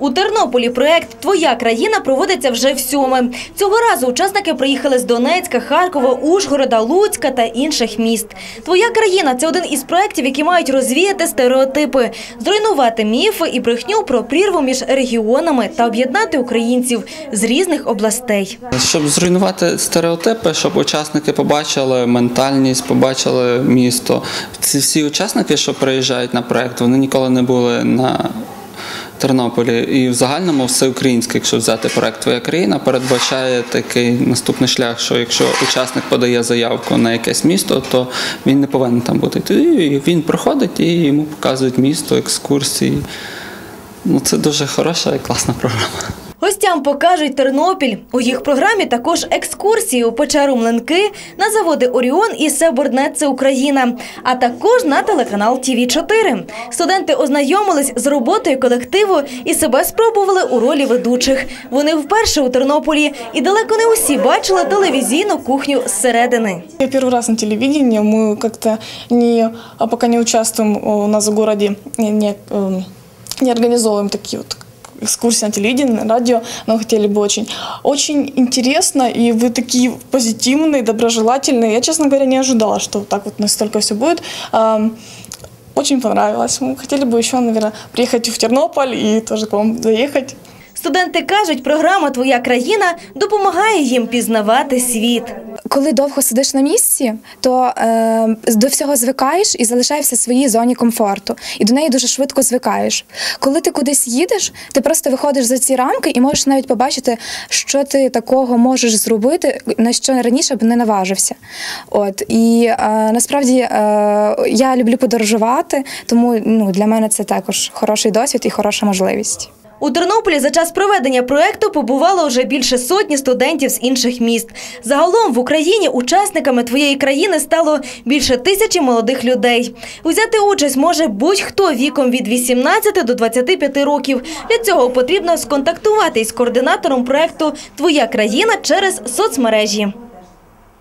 У Тернополі проект Твоя країна проводиться вже всьоме. Цього разу учасники приїхали з Донецька, Харкова, Ужгорода, Луцька та інших міст. Твоя країна це один із проєктів, які мають розвіяти стереотипи, зруйнувати міфи і брехню про прірву між регіонами та об'єднати українців з різних областей. Щоб зруйнувати стереотипи, щоб учасники побачили ментальність, побачили місто. Ці всі учасники, що приїжджають на проект, вони ніколи не були на Тернополі. І в загальному всеукраїнський, якщо взяти проект Твоя країна, передбачає такий наступний шлях, що якщо учасник подає заявку на якесь місто, то він не повинен там бути. Тоді він проходить і йому показують місто, екскурсії. Ну, це дуже хороша і класна програма. Гостям покажуть Тернопіль. У їх програмі також екскурсії у печеру Млинки, на заводи Оріон і Себорднет це Україна, а також на телеканал ТВ 4 Студенти ознайомились з роботою колективу і себе спробували у ролі ведучих. Вони вперше у Тернополі і далеко не усі бачили телевізійну кухню зсередини. Я первый раз на телевидении, мы как-то не, а пока не участвуем у нас в городе, не, не, эм, не организовываем такие вот экскурсии на телевидении, на радио, но хотели бы очень. Очень интересно, и вы такие позитивные, доброжелательные. Я, честно говоря, не ожидала, что вот так вот настолько все будет. Ам, Очень понравилось. Мы хотели бы еще, наверное, приехать в Тернополь и тоже к вам заехать. Студенти кажуть, програма Твоя країна допомагає їм пізнавати світ. Коли довго сидиш на місці, то е, до всього звикаєш і залишаєшся в своїй зоні комфорту, і до неї дуже швидко звикаєш. Коли ти кудись їдеш, ти просто виходиш за ці рамки і можеш навіть побачити, що ти такого можеш зробити, на що раніше б не наважився. От і е, насправді е, я люблю подорожувати, тому ну, для мене це також хороший досвід і хороша можливість. У Тернополі за час проведення проекту побувало вже більше сотні студентів з інших міст. Загалом в Україні учасниками твоєї країни стало більше тисячі молодих людей. Узяти участь може будь-хто віком від 18 до 25 років. Для цього потрібно сконтактуватись з координатором проекту Твоя країна через соцмережі.